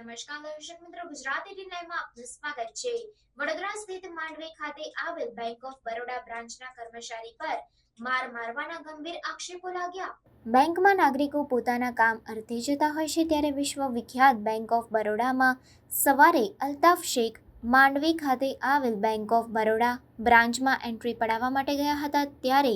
નમસ્કાર દર્શક મિત્રો, ગુજરાત એટીન આપનું સ્વાગત છે. વડોદરા સ્થિત માંડવી ખાતે આવેલ બેંક ઓફ બરોડા બ્રાન્ચના કર્મચારી પર માર મારવાના ગંભીર આક્ષેપો લાગ્યા. બેંકમાં નાગરિકો પોતાના કામ અર્થે જતા હોય છે ત્યારે વિશ્વ વિખ્યાત બેંક ઓફ બરોડામાં સવારે અલ્તાફ શેખ માંડવી ખાતે આવેલ બેંક ઓફ બરોડા બ્રાન્ચમાં એન્ટ્રી પડાવવા માટે ગયા હતા. ત્યારે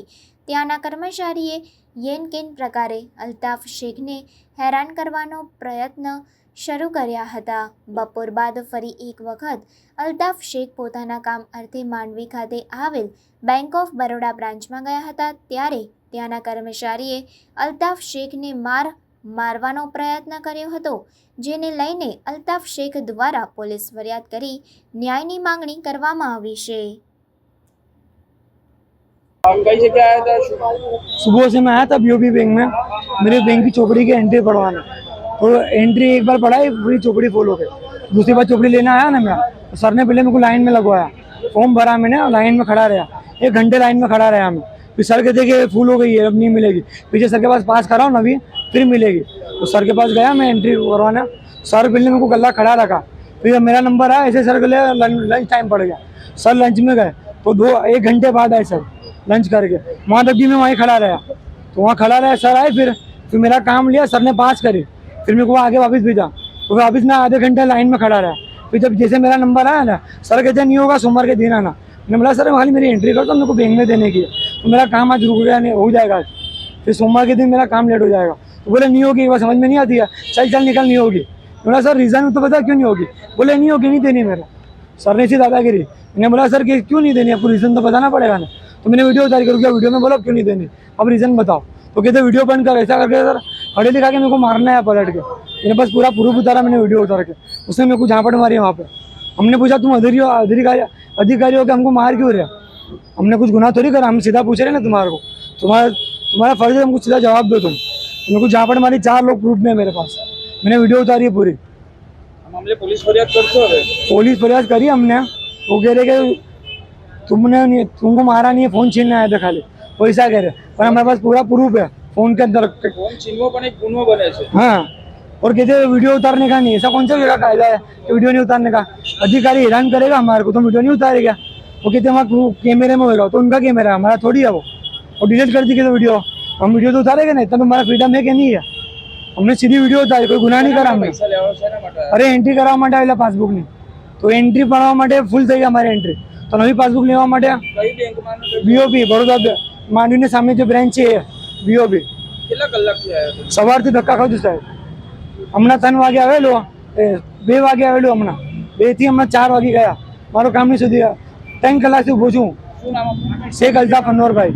ત્યાંના કર્મચારીએ યેન કેન પ્રકારે અલ્તાફ શેખને હેરાન કરવાનો પ્રયત્ન શરૂ કર્યા હતા બપોર બાદ ફરી એક વખત અલ્તાફ શેખ પોતાના કામ અર્થે માંડવી ખાતે આવેલ બેંક ઓફ બરોડા બ્રાન્ચમાં ગયા હતા ત્યારે ત્યાંના કર્મચારીએ અલ્તાફ શેખને માર મારવાનો પ્રયત્ન કર્યો હતો જેને લઈને અલ્તાફ શેખ દ્વારા પોલીસ ફરિયાદ કરી ન્યાયની માંગણી કરવામાં આવી છે आप कई जगह आया था शुभ- सुबह से मैं आया था बीओबी बैंक में मेरे बैंक की चौपड़ी की एंट्री पड़वाना तो एंट्री एक बार पढ़ाई, पूरी चौपड़ी फुल हो गई दूसरी बार चौपड़ी लेने आया ना मैं तो सर ने पहले मेरे को लाइन में लगवाया। फॉर्म भरा मैंने, और लाइन में खड़ा रहा। एक घंटे लाइन में खड़ा रहा मैं। फिर सर कहते कि फुल हो गई है, अब नहीं मिलेगी। पीछे सर के पास पास कराओ ना अभी, फिर मिलेगी। तो सर के पास गया मैं एंट्री करवाना। सर पहले मेरे को गला खड़ा रखा। फिर मेरा नंबर आया, ऐसे सर के लिए लंच टाइम पड़ गया। सर लंच में गए। तो दो, एक घंटे बाद आए सर लंच करके। वहाँ तक भी मैं वहीं खड़ा रहा। तो वहाँ खड़ा रहा, सर आए फिर। फिर मेरा काम लिया, सर ने पास करी। फिर मेरे को आगे वापस भेजा। तो वापस मैं आधे घंटे लाइन में खड़ा रहा। फिर जब जैसे मेरा नंबर आया ना, सर कहते नहीं होगा, सोमवार के दिन आना। मैंने बोला, सर खाली मेरी एंट्री कर दो मेरे को बैंक में देने की है। तो मेरा काम आज रुक गया, नहीं, हो जाएगा आज। फिर सोमवार के दिन मेरा काम लेट हो जाएगा। तो बोले, नहीं होगी बार समझ में नहीं आती है। चल चल, निकल, नहीं होगी। बोला, सर रीज़न तो पता क्यों नहीं होगी? बोले, नहीं होगी, नहीं देनी मेरा। सर ने इसी दादागिरी। मैंने बोला, सर, कि क्यों नहीं देनी? आपको रीज़न तो बताना पड़ेगा ना। तो मैंने वीडियो उतारी करूँ वीडियो में बोला, क्यों नहीं देनी? अब रीज़न बताओ। तो कहते, वीडियो बंद कर। ऐसा करके, सर खड़े दिखा के मेरे को मारना है पलट के। मेरे पास पूरा प्रूफ उतारा मैंने वीडियो उतार के। उसने मेरे को झापट मारी वहाँ पे। हमने पूछा तुम अधिकारी हो अधिकारी अधिकारी हो के हमको मार क्यों रहे हमने कुछ गुनाह थोड़ी करा हम सीधा पूछ रहे ना तुम्हारे को। तुम्हारा तुम्हारा फ़र्ज़ है हमको सीधा जवाब दो तुम। मेरे को झापट मारी चार लोग प्रूफ में मेरे पास। मैंने वीडियो उतारी है पूरी। पुलिस फरियाद कर पुलिस फरियाद करी हमने। वो कह रहे कि तुमने नहीं तुमको मारा नहीं है फ़ोन छीनने आया था खाली। पैसा कह रहे पर हमारे पास पूरा प्रूफ है। फोन के अंदर ફોન છીનવો પણ એક ગુનો બને છે हाँ और कहते हैं वीडियो उतारने का नहीं ऐसा कौन सा जगह कायदा है कि वीडियो नहीं उतारने का अधिकारी हैरान करेगा हमारे को तो वीडियो नहीं उतारेगा वो कहते हैं वहाँ कैमरे में होगा तो उनका कैमरा है हमारा थोड़ी है वो और डिलीट कर दी तो वीडियो हम वीडियो तो उतारेगा नहीं इतना तो हमारा फ्रीडम है कि नहीं है हमने सीधी वीडियो उतारी कोई गुनाह नहीं करा हमने પૈસા લેવા શેના માટે આવ્યા? અરે એન્ટ્રી કરવા માટે આવેલા પાસબુકની તો એન્ટ્રી પાડવા માટે ફૂલ થઈ ગઈ અમારી એન્ટ્રી તો નવી પાસબુક લેવા માટે કઈ બેંકમાં ને કઈ- બીઓબી બરોડા બે- માંડવીની સામે જે બ્રાન્ચ છે એ બીઓબી કેટલા કલાકથી આવ્યા સવારથી ધક્કા ખાધું સાહેબ. હમણાં ત્રણ વાગે આવેલો. એ બે વાગે આવેલું હમણાં. બેથી હમણાં ચાર વાગે ગયા. મારું કામ નહીં સુધી ત્રણ કલાકથી ઊભો છું? શેખ અલ્તાફ અનવરભાઈ.